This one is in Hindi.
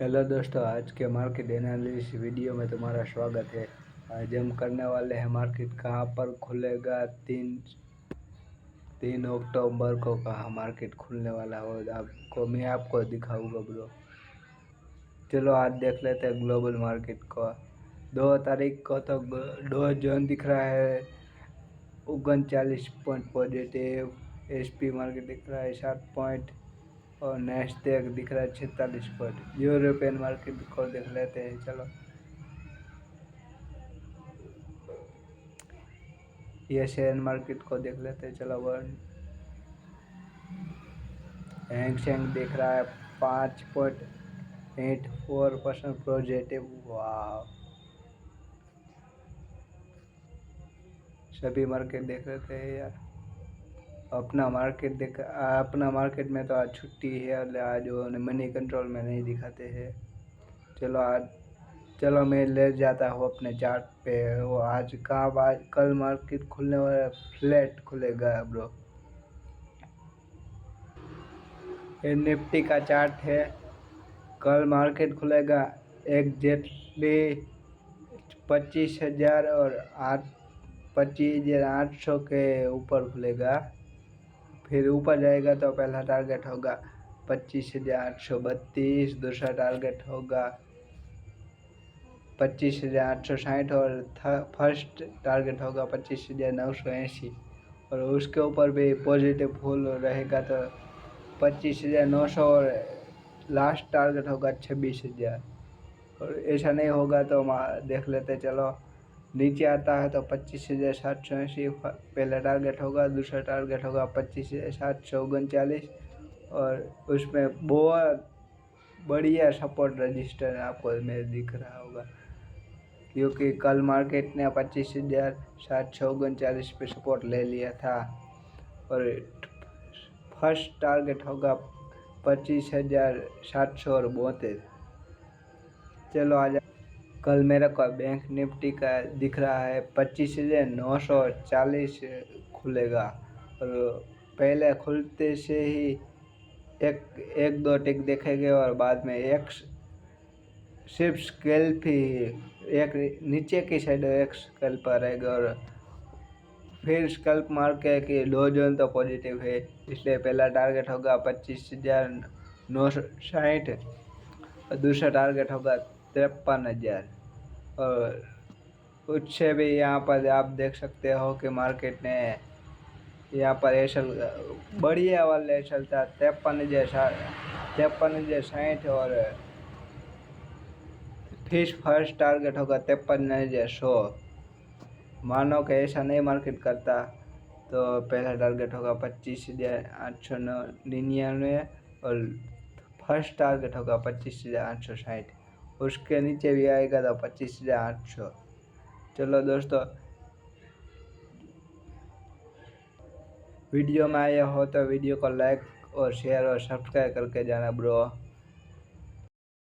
हेलो दोस्तों, आज के मार्केट एनालिसिस वीडियो में तुम्हारा स्वागत है। आज हम करने वाले हैं मार्केट कहाँ पर खुलेगा? तीन तीन अक्टूबर को कहाँ मार्केट खुलने वाला हो? आपको, मैं आपको दिखाऊँगा ब्रो चलो, आज देख लेते हैं ग्लोबल मार्केट को। दो तारीख को तो डो जोन दिख रहा है। उनचालीस पॉइंट पॉजिटिव एसपी मार्केट दिख रहा है सात पॉइंट और नेक्स्ट दिख रहा है छत्तालीस पॉइंट यूरोपियन मार्केट को देख लेते हैं, चलो। एशियन मार्केट को देख लेते हैं, चलो वन हैंग शेंग दिख रहा है, पाँच point eight four percent positive वाह सभी मार्केट देख लेते हैं यार। अपना मार्केट देख, अपना मार्केट में तो आज छुट्टी है आज वो मनी कंट्रोल में नहीं दिखाते हैं। चलो आज, चलो मैं ले जाता हूँ अपने चार्ट पे। वो आज कहाँ आज कल मार्केट खुलने वाला फ्लैट खुलेगा ब्रो ये निफ्टी का चार्ट है। कल मार्केट खुलेगा। एक पच्चीस हज़ार और आठ, पच्चीस हज़ार आठ सौ के ऊपर खुलेगा। फिर ऊपर जाएगा तो पहला टारगेट होगा पच्चीस हज़ार आठ सौ बत्तीस, दूसरा टारगेट होगा पच्चीस हज़ार आठ सौ साठ और फ़र्स्ट टारगेट होगा पच्चीस हज़ार नौ सौ अस्सी। और उसके ऊपर भी पॉजिटिव फुल रहेगा तो पच्चीस हज़ार नौ सौ और लास्ट टारगेट होगा छब्बीस हज़ार। और ऐसा नहीं होगा तो देख लेते, चलो। नीचे आता है तो पच्चीस हज़ार सात सौ अस्सी पहला टारगेट होगा, दूसरा टारगेट होगा पच्चीस हज़ार सात सौ उनचालीस और उसमें बहुत बढ़िया सपोर्ट रजिस्टर आपको मेरे दिख रहा होगा। क्योंकि कल मार्केट ने पच्चीस हज़ार सात सौ उनचालीस पे सपोर्ट ले लिया था और फ़र्स्ट टारगेट होगा पच्चीस हज़ार सात सौ और बहत्तर। चलो आ कल मेरे को बैंक निफ्टी का दिख रहा है, पच्चीस हज़ार नौ सौ चालीस खुलेगा। और पहले खुलते से ही एक एक दो टिक देखेंगे और बाद में एक सिर्फ़ स्केल्प ही, एक नीचे की साइड एक स्केल्प रहेगा। और फिर स्कल्प मार के कि दो जोन तो पॉजिटिव है, इसलिए पहला टारगेट होगा पच्चीस हज़ार नौ सौ साठ और दूसरा टारगेट होगा तिरपन हज़ार। और उससे भी यहाँ पर आप देख सकते हो कि मार्केट ने यहाँ पर एशल बढ़िया वाले एशल था तिरपन हज़ार तिरपन हज़ार साठ और फ़िश फ़र्स्ट टारगेट होगा तिरपन हज़ार सौ। मानो कि ऐसा नहीं मार्केट करता तो पहला टारगेट होगा पच्चीस हज़ार आठ सौ नौ निन्यानवे और फ़र्स्ट टारगेट होगा पच्चीस हज़ार आठ सौ साठ। उसके नीचे भी आएगा तो पच्चीस हज़ार आठ सौ। चलो दोस्तों, वीडियो में आया हो तो वीडियो को लाइक और शेयर और सब्सक्राइब करके जाना ब्रो।